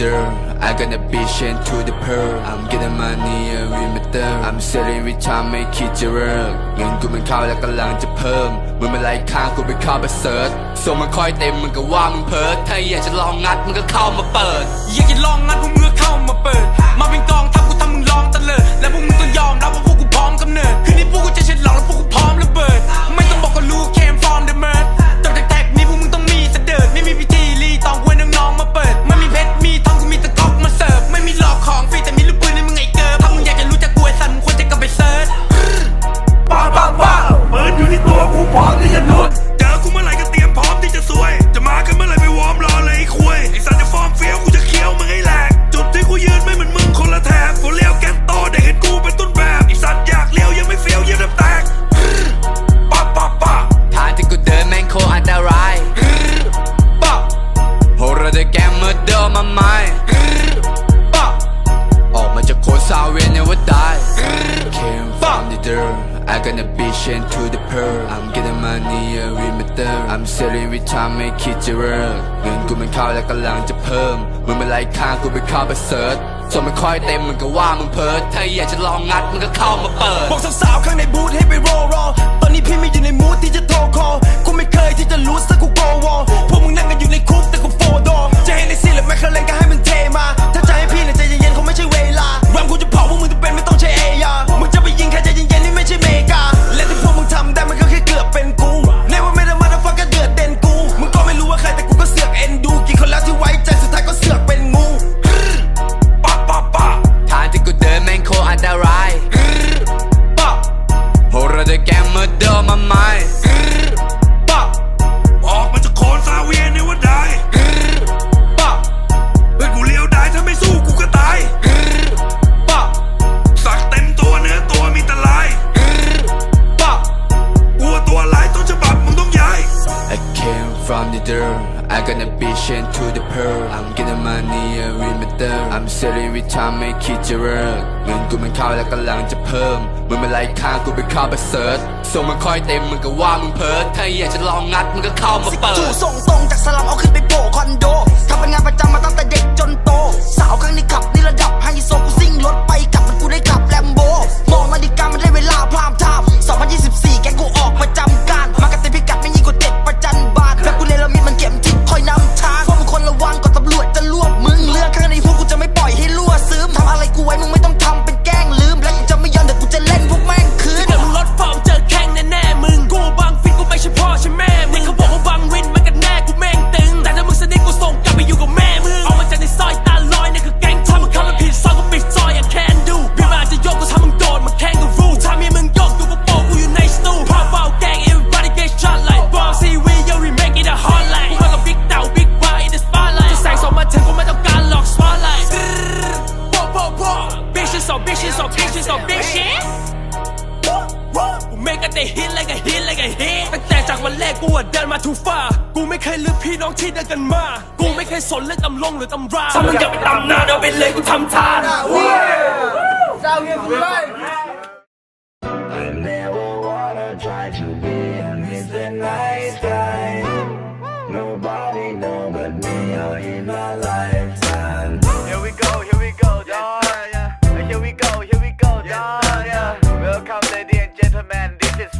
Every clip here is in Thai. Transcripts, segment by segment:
I came from the dirt I got a ambition to the pearl I'm getting money every meter I'm selling with time ไม่คิดจะเลิกเงินกูมันเข้าแล้วกำลังจะเพิ่มมึงมาไล่ข้างกูไปเข้าไปเสิร์ชส่งมันคอยเต็มมึงก็ว่ามึงเพิร์ดถ้าอยากจะลองงัดมึงก็เข้ามาเปิด อยากจะลองงัดพวกมึงก็เข้ามาเปิด มาเป็นกองทัพกูทำมึงลองตะเลิดและพวกมึงต้องยอมรับว่าพวกกูพร้อมกำเนิดคืนนี้พวกกูจะ dirt I got a ambition to the pearl I'm getting money every meter I'm selling with time ไม่คิดจะเลิกเงินกูมันเข้าแล้วกำลังจะเพิ่มมึงมาไล่ข้างกูไปเข้าไปเสิร์ชส่วนมันคอยเต็มมึงก็ว่ามึงเพิร์ดถ้าอยากจะลองงัดมึงก็เข้ามาเปิดบอกสั้น ข้าแล้วกำลังจะเพิ่มมึงมาไล่ข้างกูไปข้าไปเสิร์ชส่งมันคอยเต็มมึงก็ว่ามึงเพิร์ดถ้าอยากจะลองงัดมึงก็เข้ามาเปิดจู่ส่งตรงจากสลัมเอาขึ้นไปโปะคอนโดทำเป็นงานประจำมาตั้งแต่เด็กจนโต สาวครั้งนี้ขับนี่ระดับไฮโซกูซิ่งรถไปกลับมันกูได้ขับแลมโบมองนาฬิกามันได้เวลาพรามไทม์2024 แกกูออกมาจำการมากระติพิกัดไม่ยิ่ bitches so bitches กูไม่กันแต่ฮิตเลยกับฮิตเลยกับฮิตตั้งแต่จากวันแรกกูอะเดินมาทูฟากูไม่เคยลืมพี่น้องที่เดินกันมา กูไม่เคยสนเรื่องตำลงหรือตำราถ้ามึงอยากไปตำนานเอาไปเลยกูทำทาน I never wanna try to be a Mr. Nice Guy.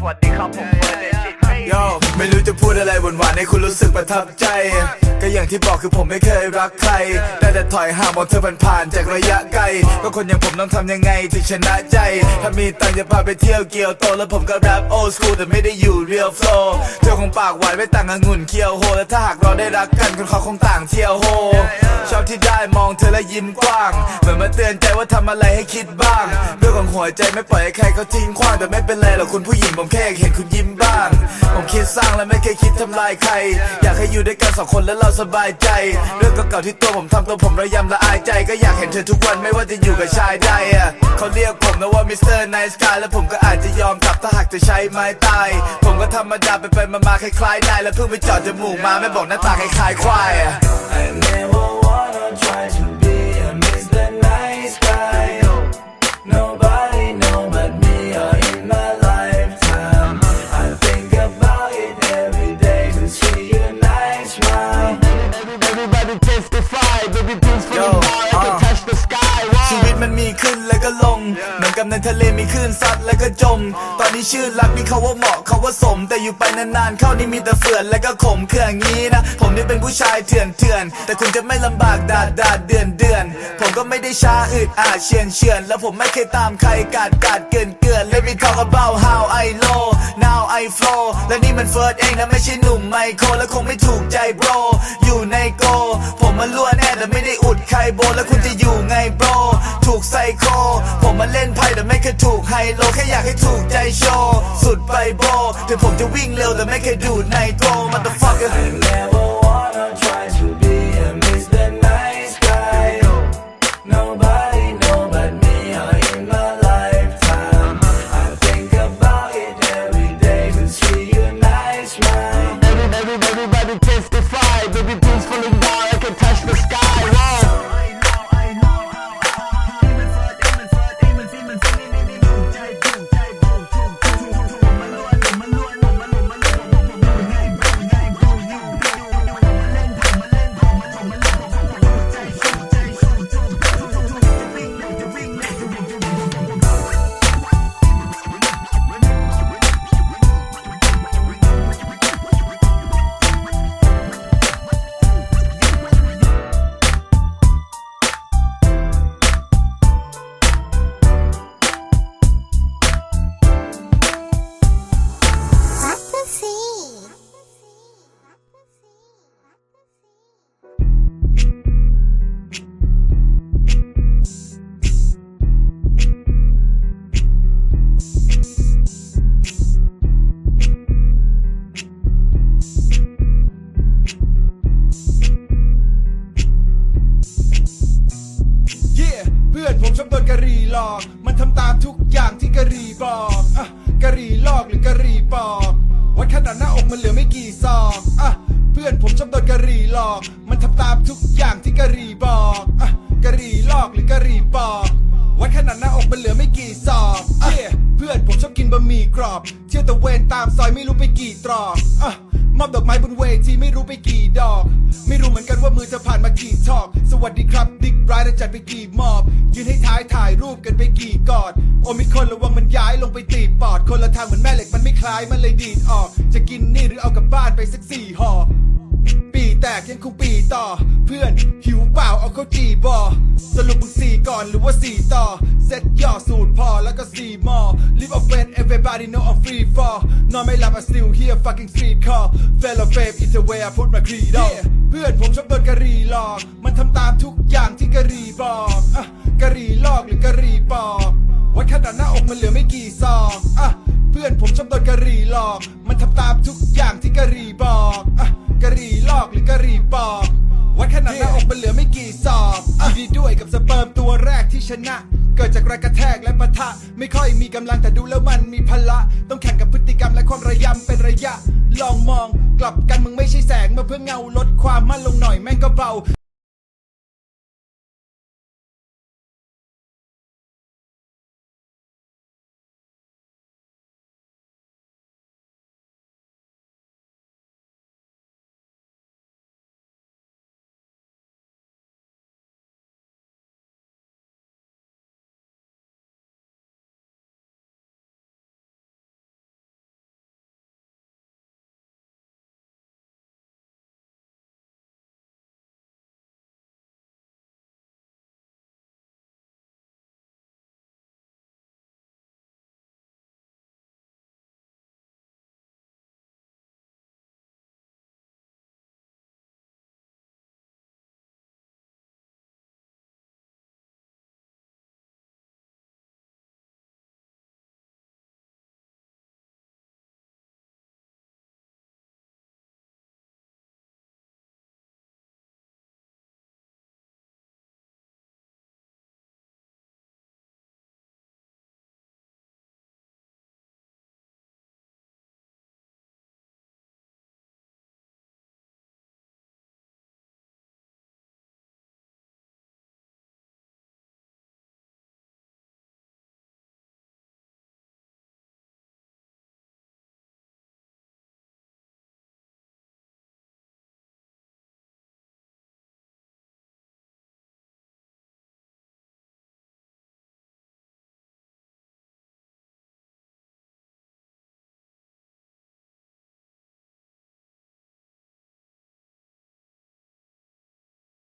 What they call อะไรหวานๆให้คุณรู้สึกประทับใจ ก็อย่างที่บอกคือผมไม่เคยรักใคร ได้แต่ถอยห่างมองเธอผ่านๆจากระยะไกล ก็คนอย่างผมต้องทำยังไงถึงชนะใจ ถ้ามีตังค์จะพาไปเที่ยวเกียวโต แล้วผมก็แรปโอส o ูแต่ไม่ได้อยู่เรียลโฟล์เธอคงปากหวานไม่ต่างองุ่นเคียวโฮ และถ้าหากเราได้รักกันคนเขาคงต่างเที่ยวโฮ ชอบที่ได้มองเธอและยิ้มกว้าง เหมือนมาเตือนใจว่าทำอะไรให้คิดบ้างเรื่องของหัวใจไม่ปล่อยให้ใครเขาทิ้งขว้างแต่ไม่เป็นไรหรอกคุณผู้หญิงผมแค่อยากเห็นคุณยิ้มบ้าง ผมคิดสร้างและไม่เคยคิดทำลายใคร อยากให้อยู่ด้วยกันสองคนแล้วเราสบายใจ เรื่องเก่าๆที่ตัวผมทำตัวผมระยำละอายใจก็อยากเห็นเธอทุกวันไม่ว่าจะอยู่กับชายใดอะเขาเรียกผมนะว่ามิสเตอร์ไนส์กายและผมก็อาจจะยอมกลับถ้าหากจะใช้ไม้ตาย ผมก็ธรรมดาไปไปๆมาๆคล้ายๆนายแล้วเพิ่งไปจอดจมูกมาไม่บอกหน้าตาคล้ายๆควายอะ I never wanna try to ทะเลมีคลื่นซั แล้วก็จม ตอนนี้ชื่อรักนี่เขาว่าเหมาะเขาว่าสม แต่อยู่ไปนานๆเข้านี่มีแต่เฟื่อนแล้วก็ขมเครื่องงี้นะ ผมนี่เป็นผู้ชายเถื่อนเถื่อนแต่คุณจะไม่ลำบากดาดดาดเดือนเดือนผมก็ไม่ได้ช้าอึดอาดเชียนเชียนแล้วผมไม่เคยตามใครกาดกาดเกินเกิน Let me talk about how I low now I flow และนี่มันเฟิร์สเองนะไม่ใช่หนุ่มไมโครและคงไม่ถูกใจโบรอยู่ในโก ผมมันล้วนแน่แต่ไม่ได้อุดใครโบ แล้วคุณจะอยู่ไงโบรถูกไซโค ผมมาเล่นไพ่แต่ไม่เคยถูกไฮโลแค่อยากให้ถูกใจโชว์ สุดไปโบถึงผมจะวิ่งเร็วแต่ไม่เคยดูดในโตร motherfucker Never wanna อนผมชอบโดนกะหรี่หลอก มันทำตามทุกอย่างที่กะหรี่บอกอะกะหรี่ลอกหรือกะหรี่ปอกวัดขนาดหน้าอกมันเหลือไม่กี่ซอกอะเพื่อนผมชอบโดนกะหรี่หลอก มันทำตามทุกอย่างที่กะหรี่บอกอะกะหรี่ลอกหรือกะหรี่ปอกวัดขนาดหน้าอกมันเหลือไม่กี่ซอกอะเพื่อนผมชอบกินบะหมี่กรอบ เที่ยวตะเวนตามซอยไม่รู้ไปกี่ตรอกอะ มอบดอกไม้บนเวทีไม่รู้ไปกี่ดอก ไม่รู้เหมือนกันว่ามือจะผ่านมากี่ทอก สวัสดีครับดิกไรายจัดไปกี่มอบ ยืนให้ท้ายถ่ายรูปกันไปกี่กอด โอมิคอนระวังมันย้ายลงไปตีปอด คนละทางเหมือนแม่เหล็กมันไม่คล้ายมันเลยดีดออก จะกินนี่หรือเอากลับบ้านไปสักสี่ห่อ แตกยังคงปีต่อ เพื่อนหิวเปล่าเอาเข้าจีบอสรุปมึงสี่ก่อนหรือว่าสี่ต่อ เซ็ตย่อสูตรพอแล้วก็สี่มอ Live a friend everybody know I'm free for นอนไม่หลับ I still hear fucking street call Fellow fame is the way I put my creed on เพื่อนผมชอบโดนกะหรี่หลอก มันทำตามทุกอย่างที่กะหรี่บอกอะกะหรี่ลอกหรือกะหรี่ปอกวัดขนาดหน้าอกมันเหลือไม่กี่ซองอะเพื่อนผมชอบโดนกะหรี่หลอก มันทำตามทุกอย่างที่กะหรี่บอกอะ กะหรี่ลอกหรือกะหรี่ปอกวัดขนาดหน้าอกมันเหลือไม่กี่ซอกยินดีด้วยกับสเปิร์มตัวแรกที่ชนะ เกิดจากแรงกระแทกและปะทะ ไม่ค่อยมีกำลังแต่ดูแล้วมันมีพละ ต้องแข่งกับพฤติกรรมและความระยำเป็นระยะ ลองมองกลับกันมึงไม่ใช่แสงมาเพื่อเงาลดความมั่นลงหน่อยแม่งก็เบา